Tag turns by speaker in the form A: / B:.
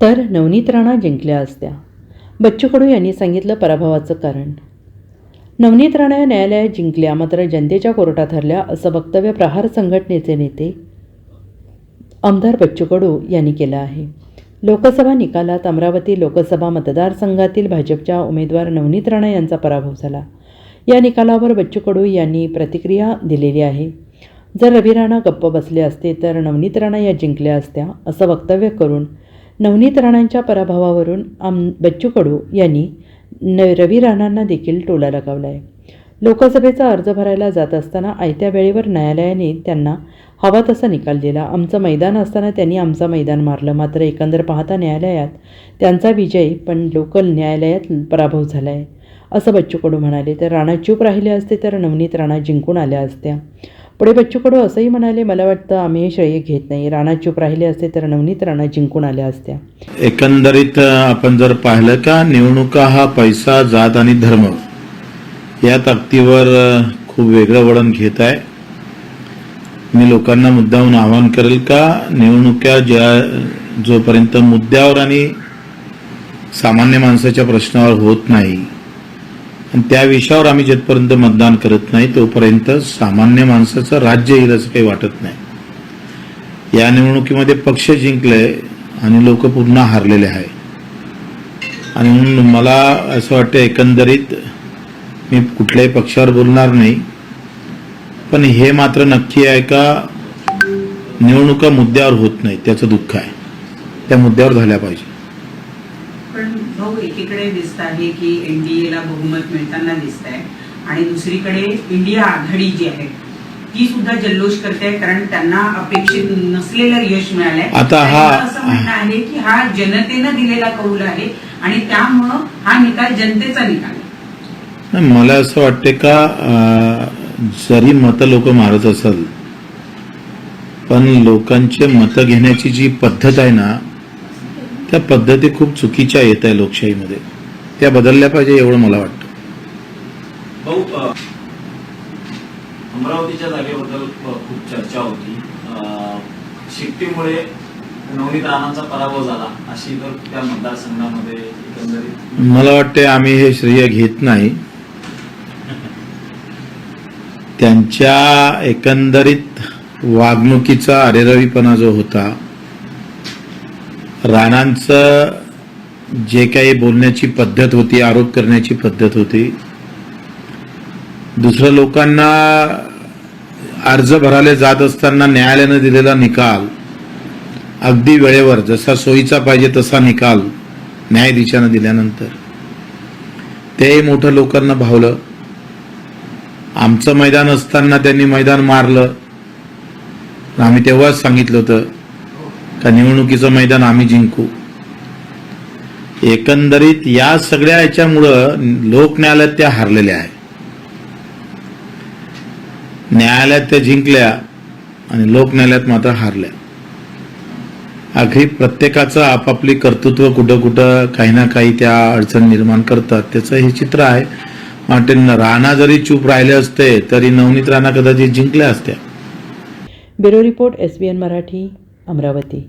A: तर नवनीत राणा जिंकल्या असत्या. बच्चू कडू यांनी सांगितलं पराभवाचं कारण. नवनीत राणा या न्यायालयात जिंकल्या मात्र जनतेच्या कोर्टात हरल्या असं वक्तव्य प्रहार संघटनेचे नेते आमदार बच्चू कडू यांनी केलं आहे. लोकसभा निकालात अमरावती लोकसभा मतदारसंघातील भाजपच्या उमेदवार नवनीत राणा यांचा पराभव झाला. या निकालावर बच्चू कडू यांनी प्रतिक्रिया दिलेली आहे. जर रवी राणा गप्प बसले असते तर नवनीत राणा या जिंकल्या असत्या असं वक्तव्य करून नवनीत राणांच्या पराभवावरून आम बच्चू कडू यांनी न रवी राणांना देखील टोला लगावला आहे लोकसभेचा अर्ज भरायला जात असताना आयत्या वेळेवर न्यायालयाने त्यांना हवा तसा निकाल दिला. आमचं मैदान असताना त्यांनी आमचं मैदान मारलं. मात्र एकंदर पाहता न्यायालयात त्यांचा विजय पण लोकल न्यायालयात पराभव झाला आहे असं बच्चू कडू म्हणाले. तर राणा चूप राहिले असते तर नवनीत राणा जिंकून आल्या असत्या. पुढे बच्चू कडू असंही म्हणाले मला वाटतं आम्ही श्रेय घेत नाही. राणा चूप राहिले असते तर नवनीत राणा जिंकून आल्या असत्या.
B: एकंदरीत आपण जर पाहिलं का निवडणुका हा पैसा जात आणि धर्म या ताकदीवर खूप वेगळं वळण घेत आहे. मी लोकांना मुद्दाहून आवाहन करेल का निवडणुका ज्या जोपर्यंत मुद्द्यावर आणि सामान्य माणसाच्या प्रश्नावर होत नाही त्या विषयावर आम्ही जिथपर्यंत मतदान करत नाही तोपर्यंत सामान्य माणसाचं राज्य येईल असं काही वाटत नाही. या निवडणुकीमध्ये पक्ष जिंकले आणि लोक पुन्हा हारलेले आहे. आणि म्हणून मला असं वाटतं एकंदरीत मी कुठल्याही पक्षावर बोलणार नाही पण हे मात्र नक्की आहे का निवडणुका मुद्द्यावर होत नाही त्याचं दुःख आहे. त्या मुद्द्यावर झाल्या पाहिजे.
C: पण भाऊ एकीकडे दिसत आहे की एनडीए ला बहुमत मिळताना दिसत आहे आणि दुसरीकडे इंडिया आघाडी जी आहे ती सुद्धा जल्लोष करते कारण त्यांना अपेक्षित नसलेलं यश मिळालंय.
B: आता हा-
C: असं म्हणणं आहे की हा जनतेनं दिलेला कौल आहे आणि त्यामुळं हा निकाल जनतेचा निकाल
B: मला असं वाटते का जरी मतं लोक मारत असेल पण लोकांचे मतं घेण्याची जी पद्धत आहे ना त्या पद्धती खूप चुकीच्या येत आहे लोकशाहीमध्ये. त्या बदलल्या पाहिजे एवढं मला वाटतं.
D: भाऊ अमरावतीच्या जागेबद्दल खूप चर्चा होती. शिट्टीमुळे नवनीत राणांचा पराभव झाला अशी तर त्या मतदारसंघामध्ये एकंदरीत
B: मला वाटते आम्ही हे श्रेय घेत नाही. त्यांच्या एकंदरीत वागणुकीचा अरेरवीपणा जो होता राणांचं जे काही बोलण्याची पद्धत होती आरोप करण्याची पद्धत होती दुसऱ्या लोकांना अर्ज भरायला जात असताना न्यायालयानं दिलेला निकाल अगदी वेळेवर जसा सोयीचा पाहिजे तसा निकाल न्यायाधीशानं दिल्यानंतर. तेही मोठं लोकांना भावलं. आमचं मैदान असताना त्यांनी मैदान मारलं. आम्ही तेव्हाच सांगितलं होतं का निवडणुकीचं मैदान आम्ही जिंकू? एकंदरीत या सगळ्या याच्यामुळं लोक न्यायालयात त्या हारलेल्या आहे न्यायालयात त्या जिंकल्या आणि लोक न्यायालयात मात्र हारल्या. अगदी प्रत्येकाचं आपापली कर्तृत्व कुठं कुठं काही ना काही त्या अडचण निर्माण करतात. त्याचं हे चित्र आहे. वाटते राणा जरी चूप राहिले असते तरी नवनीत राणा कदाचित जिंकल्या असत्या.
A: Bureau report S B N Marathi. Amravati.